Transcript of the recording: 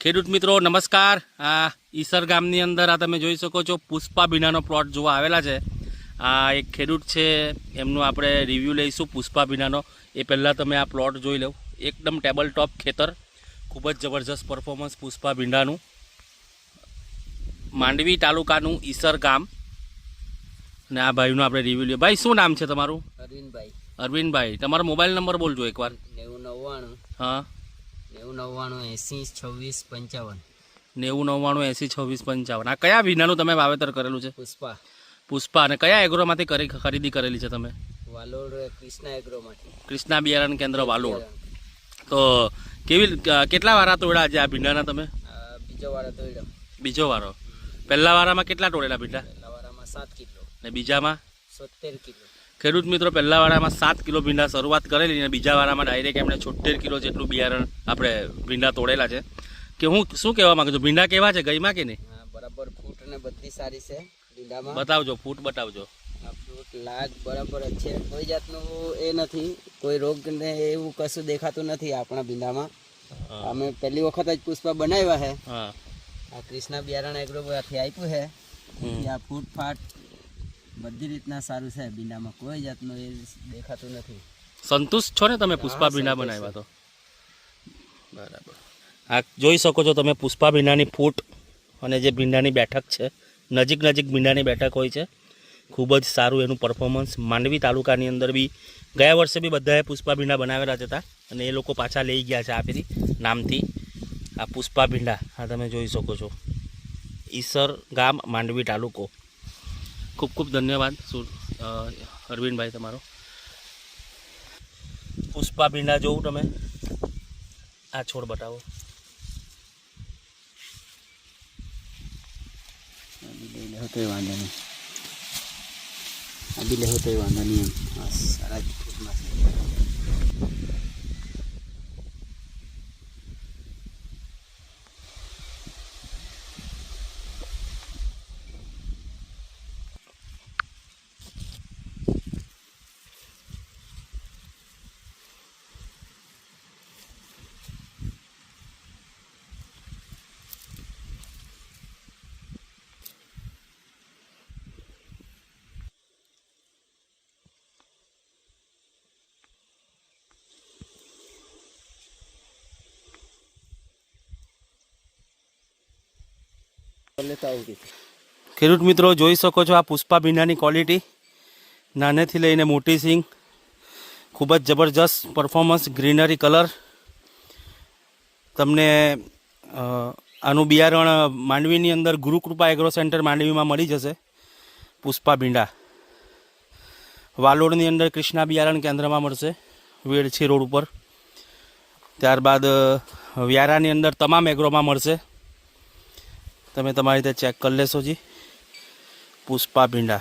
ખેડૂત મિત્રો નમસ્કાર. આ ઈસર ગામની અંદર આ તમે જોઈ શકો છો પુષ્પા બીનાનો પ્લોટ જોવા આવેલા છે. આ એક ખેડૂત છે એમનું આપણે રિવ્યૂ લઈશું પુષ્પા બીનાનો. એ પહેલાં તમે આ પ્લોટ જોઈ લો. એકદમ ટેબલ ટોપ ખેતર. ખૂબ જ જબરજસ્ત પરફોર્મન્સ પુષ્પા ભીંડાનું માંડવી તાલુકાનું ઈસર ગામ. અને આ ભાઈનું આપણે રિવ્યૂ લઈએ. ભાઈ શું નામ છે તમારું? અરવિંદભાઈ. અરવિંદભાઈ. તમારો મોબાઈલ નંબર બોલજો એકવાર. નેવું નવ્વાણું. હા. નેવું નવ્વાણું એંસી છવ્વીસ પંચાવન. નેવું નવ્વાણું એંસી છવ્વીસ પંચાવન. આ કયા વિનાનું તમે વાવેતર કરેલું છે? પુષ્પા. પુષ્પા. અને કયા એગ્રોમાંથી કરી ખરીદી કરેલી છે તમે? વાલોડ કૃષ્ણા એગ્રોમાંથી. કૃષ્ણા બિયારણ કેન્દ્ર વાલોડ. તો કેવી કેટલા વારા તોડ્યા આજે આ ભીંડાના તમે? બીજો વારો તોડ્યો. બીજો વારો. પહેલા વારામાં કેટલા તોડેલા ભીંડા? પહેલા વાળામાં સાત કિલો. અને બીજામાં? સોતેર કિલો. ખેડૂત મિત્રો પહેલા વાળામાં સાત કિલો ભીંડા શરૂઆત કરેલી અને બીજા વાળામાં ડાયરેક્ટ એમણે છોતેર કિલો જેટલું બિયારણ આપણે ભીંડા તોડેલા છે. કે હું શું કહેવા માંગુ છું? ભીંડા કેવા છે? ગઈમાં કે નહીં? હા બરાબર. ફૂટ ને બધી સારી છે ભીંડામાં. બતાવજો ફૂટ બતાવજો. આ ફ્રૂટ લાગ બરાબર છે. કોઈ જાતનું એ નથી. કોઈ રોગ ને એવું કશું દેખાતું નથી આપણા ભીંડામાં. અમે પહેલી વખત જ પુષ્પા બનાવ્યા છે. આ કૃષ્ણા બિયારણ એગ્રો આપ્યું છે. ત્યાં ફૂટ ફાટ બધી રીતના સારું છે ભીંડામાં કોઈ જાતનું એ દેખાતું નથી. સંતુષ્ટ છો ને તમે પુષ્પા ભીંડા બનાવ્યા તો? બરાબર. આ જોઈ શકો છો તમે પુષ્પા ભીંડાની ફૂટ અને જે ભીંડાની બેઠક છે નજીક નજીક ભીંડાની બેઠક હોય છે. ખૂબ જ સારું એનું પરફોર્મન્સ માંડવી તાલુકાની અંદર બી ગયા વર્ષે બી બધાએ પુષ્પા ભીંડા બનાવેલા હતા અને એ લોકો પાછા લઈ ગયા છે આ પેલી નામથી. આ પુષ્પા ભીંડા આ તમે જોઈ શકો છો. ઈસર ગામ માંડવી તાલુકો. ખૂબ ખૂબ ધન્યવાદ સુ અ, અરવિંદભાઈ તમારો પુષ્પા ભીંડા જોવું તમે આ છોડ બતાવો બી લેવો તોય વાંધો નહીં આ બી લેવો તોય વાંધો નહીં એમ હા સારા ખેડૂત મિત્રો, જોઈ શકો છો આ પુષ્પા ભીંડાની ક્વોલિટી નાનેથી લઈને મોટી સિંગ. ખૂબ જ જબરજસ્ત પરફોર્મન્સ ગ્રીનરી કલર તમને આનું બિયારણ માંડવીની અંદર ગુરુકૃપા એગ્રો સેન્ટર માંડવીમાં મળી જશે. પુષ્પા ભીંડા. વાલોડની અંદર કૃષ્ણા બિયારણ કેન્દ્રમાં મળશે, વેડછી રોડ ઉપર. ત્યારબાદ, વ્યારાની અંદર તમામ એગ્રોમાં મળશે. તમે તમારી રીતે ચેક કરી લેશો જી. પુષ્પા ભીંડા.